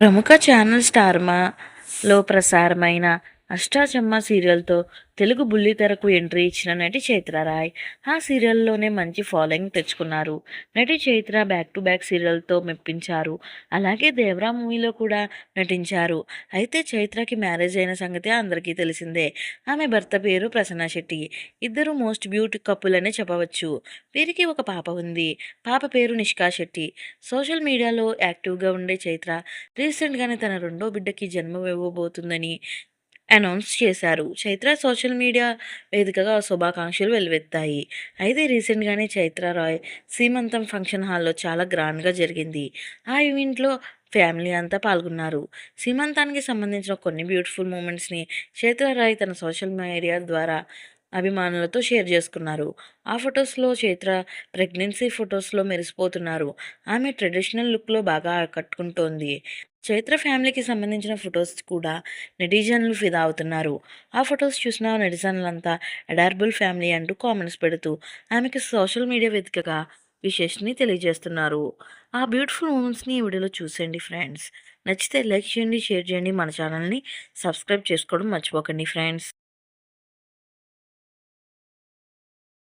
ప్రముఖ ఛానల్ స్టార్మాలో ప్రసారమైన అష్టాచమ్మా సీరియల్తో తెలుగు బుల్లితెరకు ఎంట్రీ ఇచ్చిన నటి చైత్రరాయ్ ఆ సీరియల్లోనే మంచి ఫాలోయింగ్ తెచ్చుకున్నారు. నటి చైత్ర బ్యాక్ టు బ్యాక్ సీరియల్తో మెప్పించారు. అలాగే దేవరా మూవీలో కూడా నటించారు. అయితే చైత్రకి మ్యారేజ్ అయిన సంగతి అందరికీ తెలిసిందే. ఆమె భర్త పేరు ప్రసన్న శెట్టి. ఇద్దరు మోస్ట్ బ్యూటీ కపుల్ అనే చెప్పవచ్చు. వీరికి ఒక పాప ఉంది. పాప పేరు నిష్కా శెట్టి. సోషల్ మీడియాలో యాక్టివ్గా ఉండే చైత్ర రీసెంట్గానే తన రెండో బిడ్డకి జన్మ ఇవ్వబోతుందని అనౌన్స్ చేశారు. చైత్ర సోషల్ మీడియా వేదికగా శుభాకాంక్షలు వెల్లువెత్తాయి. అయితే రీసెంట్గానే చైత్ర రాయ్ సీమంతం ఫంక్షన్ హాల్లో చాలా గ్రాండ్గా జరిగింది. ఆ ఈవెంట్లో ఫ్యామిలీ అంతా పాల్గొన్నారు. సీమంతానికి సంబంధించిన కొన్ని బ్యూటిఫుల్ మూమెంట్స్ని చైత్ర రాయ్ తన సోషల్ మీడియా ద్వారా అభిమానులతో షేర్ చేసుకున్నారు. ఆ ఫొటోస్లో చైత్ర ప్రెగ్నెన్సీ ఫొటోస్లో మెరిసిపోతున్నారు. ఆమె ట్రెడిషనల్ లుక్లో బాగా ఆకట్టుకుంటోంది. చైత్ర ఫ్యామిలీకి సంబంధించిన ఫొటోస్ కూడా నెటిజన్లు ఫిదా అవుతున్నారు. ఆ ఫొటోస్ చూసిన నెటిజన్లంతా అడార్బుల్ ఫ్యామిలీ అంటూ కామెంట్స్ పెడుతూ ఆమెకి సోషల్ మీడియా వేదికగా విశేషని తెలియజేస్తున్నారు. ఆ బ్యూటిఫుల్ మూమెంట్స్ని ఈ వీడియోలో చూసేయండి ఫ్రెండ్స్. నచ్చితే లైక్ చేయండి షేర్ చేయండి మన ఛానల్ని సబ్స్క్రైబ్ చేసుకోవడం మర్చిపోకండి ఫ్రెండ్స్.